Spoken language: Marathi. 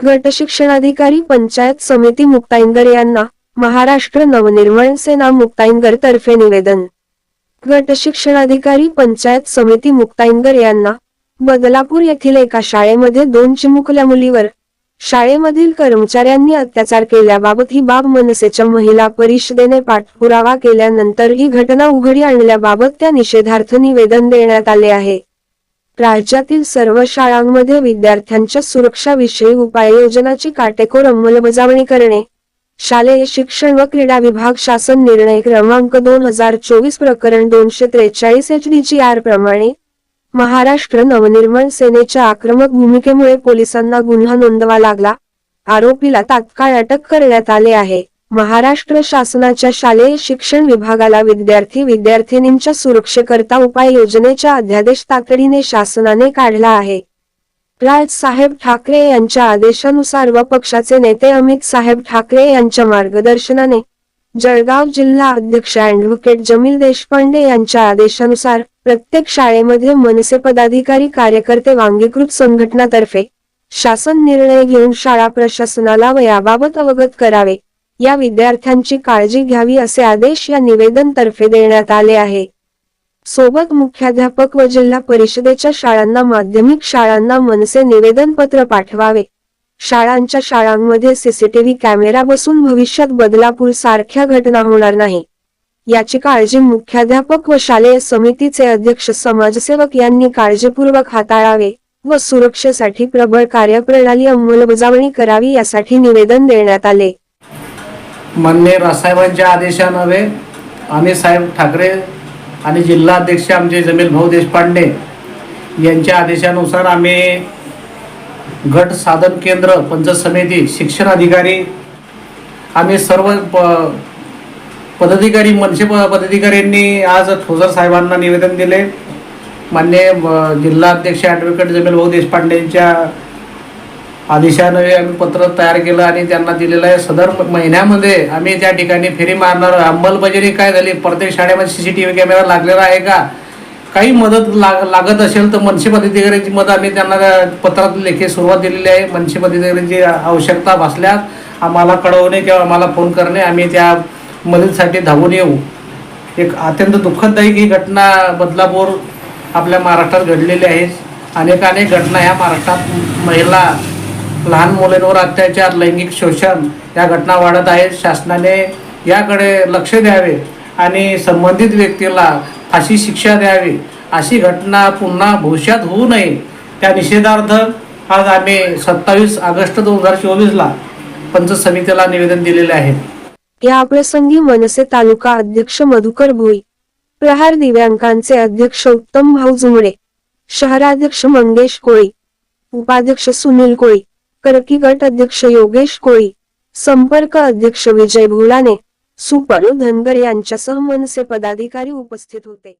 गट शिक्षणाधिकारी पंचायत समिती मुक्ताईनगर यांना महाराष्ट्र नवनिर्माण सेना मुक्ताईनगर तर्फे निवेदन. गट शिक्षणाधिकारी पंचायत समिती मुक्ताईनगर यांना बदलापूर येथील एका शाळेमध्ये दोन चिमुकल्या मुलीवर शाळेमधील कर्मचाऱ्यांनी अत्याचार केल्याबाबत ही बाब मनसेच्या महिला परिषदेने पाठपुरावा केल्यानंतर ही घटना उघडी आणल्याबाबत त्या निषेधार्थ निवेदन देण्यात आले आहे. राज्यातील सर्व शाळांमध्ये विद्यार्थ्यांच्या सुरक्षाविषयी उपाययोजनाची काटेकोर अंमलबजावणी करणे. शालेय शिक्षण व क्रीडा विभाग शासन निर्णय क्रमांक दोन हजार चोवीस प्रकरण दोनशे त्रेचाळीस एच डी जी आर प्रमाणे. महाराष्ट्र नवनिर्माण सेनेच्या आक्रमक भूमिकेमुळे पोलिसांना गुन्हा नोंदवा लागला. आरोपीला तात्काळ अटक करण्यात आले आहे. महाराष्ट्र शासनाच्या शालेय शिक्षण विभागाला विद्यार्थी विद्यार्थिनींच्या सुरक्षेकरता उपाययोजनेचा अध्यादेश तातडीने शासनाने काढला आहे. राजसाहेब ठाकरे यांच्या आदेशानुसार व पक्षाचे नेते अमित साहेब ठाकरे यांच्या मार्गदर्शनाने जळगाव जिल्हा अध्यक्ष अॅडव्होकेट जमील देशपांडे यांच्या आदेशानुसार प्रत्येक शाळेमध्ये मनसे पदाधिकारी कार्यकर्ते वांगीकृत संघटनातर्फे शासन निर्णय घेऊन शाळा प्रशासनाला व याबाबत अवगत करावे. या विद्यार्थ्यांची काळजी घ्यावी असे आदेश या निवेदन तर्फे देण्यात आले आहे. सोबत मुख्याध्यापक व जिल्हा परिषदेच्या शाळांना माध्यमिक शाळांना मनसे निवेदन पत्र पाठवावे. शाळांच्या शाळांमध्ये सीसीटीव्ही कॅमेरा बसून भविष्यात बदलापूर सारख्या घटना होणार नाही. याची काळजी मुख्याध्यापक व शालेय समितीचे अध्यक्ष समाजसेवक यांनी काळजीपूर्वक हाताळावे व सुरक्षेसाठी प्रबळ कार्यप्रणाली अंमलबजावणी करावी यासाठी निवेदन देण्यात आले. मान्य रासाहेबांच्या आदेशानवे आम्ही साहेब ठाकरे आणि जिल्हाध्यक्ष आमचे जमील भाऊ देशपांडे यांच्या आदेशानुसार आम्ही गट साधन केंद्र पंचायत समिती शिक्षण अधिकारी आम्ही सर्व प पदाधिकारी मनसे पदाधिकाऱ्यांनी आज ठोसर साहेबांना निवेदन दिले. मान्य जिल्हाध्यक्ष जिल्हा अध्यक्ष ॲडव्होकेट जमील भाऊ देशपांडेंच्या आदेशाने आम्ही पत्र तयार केलं आणि त्यांना दिलेलं आहे. सदर महिन्यामध्ये आम्ही त्या ठिकाणी फेरी मारणार अंमलबजावणी काय झाली? प्रत्येक शाळेमध्ये C C T V camera लागलेला आहे का? काही मदत लाग लागत असेल तर मनसे अधिकाऱ्यांची मदत आम्ही त्यांना पत्रात लेखी सुरुवात दिलेली आहे. मनसे अधिकाऱ्यांची आवश्यकता भासल्यास आम्हाला कळवणे किंवा आम्हाला फोन करणे आम्ही त्या मदतीसाठी धावून येऊ. एक अत्यंत दुःखदायक ही घटना बदलापूर आपल्या महाराष्ट्रात घडलेली आहे. अनेक अनेक घटना ह्या महाराष्ट्रात महिला लहान मुलांवर अत्याचार लैंगिक शोषण या घटना वाढत आहेत. शासनाने याकडे लक्ष द्यावे आणि संबंधित व्यक्तीला फाशी शिक्षा द्यावी. अशी घटना पुन्हा भविष्यात होऊ नये. त्या निषेधार्थ आज आम्ही सत्तावीस ऑगस्ट दोन हजार चोवीसला पंच समितीला निवेदन दिलेले आहे. या प्रसंगी मनसे तालुका अध्यक्ष मधुकर भोई प्रहार दिव्यांकांचे अध्यक्ष उत्तम भाऊ जुमडे शहराध्यक्ष मंगेश कोळी उपाध्यक्ष सुनील कोळी करकी गट अध्यक्ष योगेश कोळी संपर्क अध्यक्ष विजय भोलाने सुपर धनगर यांच्यासह मनसे पदाधिकारी उपस्थित होते.